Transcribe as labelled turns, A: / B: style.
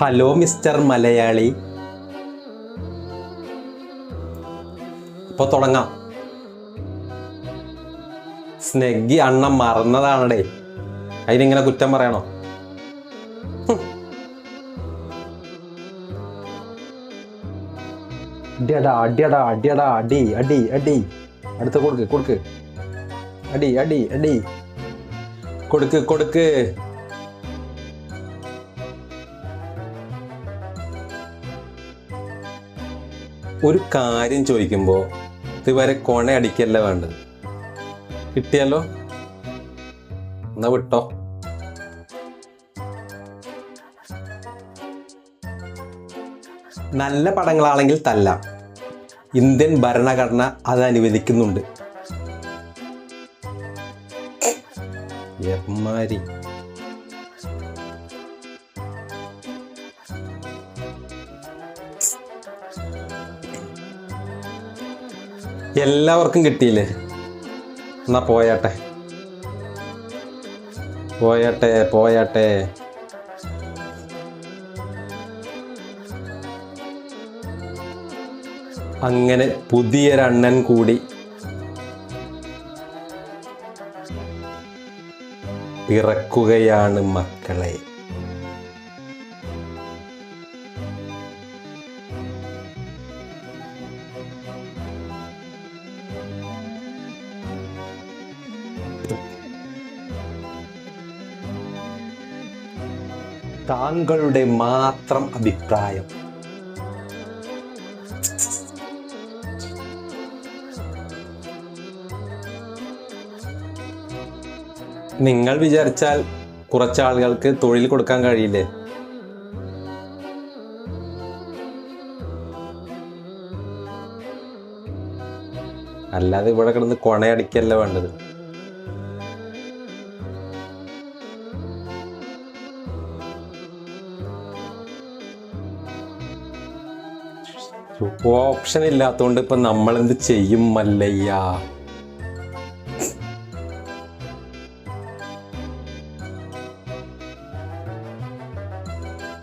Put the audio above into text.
A: Hello mister Malayali. ഇപ്പൊ തുടങ്ങാം. സ്നെഗ്ഗി അണ്ണ മറന്നതാണടേ. അതിനിങ്ങനെ കുറ്റം പറയണോ. അടിയടാ അടിയടാ അടിയടാ അടി അടി അടി. അടുത്ത് കൊടുക്ക് കൊടുക്ക്. അടി അടി അടി. കൊടുക്ക് കൊടുക്ക്. ഒരു കാര്യം ചോദിക്കുമ്പോൾ ഇതുവരെ കൊണ അടിക്കല്ല വേണ്ടത്? കിട്ടിയല്ലോ എന്നാ വിട്ടോ. നല്ല പടങ്ങളാണെങ്കിൽ തല്ല. ഇന്ത്യൻ ഭരണഘടന അത് അനുവദിക്കുന്നുണ്ട്. എമ്മാരി. എല്ലാവർക്കും കിട്ടിയില്ലേ? എന്നാ പോയാട്ടെ. പോയാട്ടെ പോയാട്ടെ. അങ്ങനെ പുതിയൊരണ്ണൻ കൂടി. പിറക്കുകയാണ് മക്കളെ. താങ്കളുടെ മാത്രം അഭിപ്രായം. നിങ്ങൾ വിചാരിച്ചാൽ കുറച്ചാളുകൾക്ക് തൊഴിൽ കൊടുക്കാൻ കഴിയില്ലേ? അല്ലാതെ ഇവിടെ കിടന്ന് കൊണയടിക്കല്ല വേണ്ടത്? ഓപ്ഷൻ ഇല്ലാത്തതുകൊണ്ട് ഇപ്പം നമ്മളെന്ത് ചെയ്യും മല്ലയ്യ?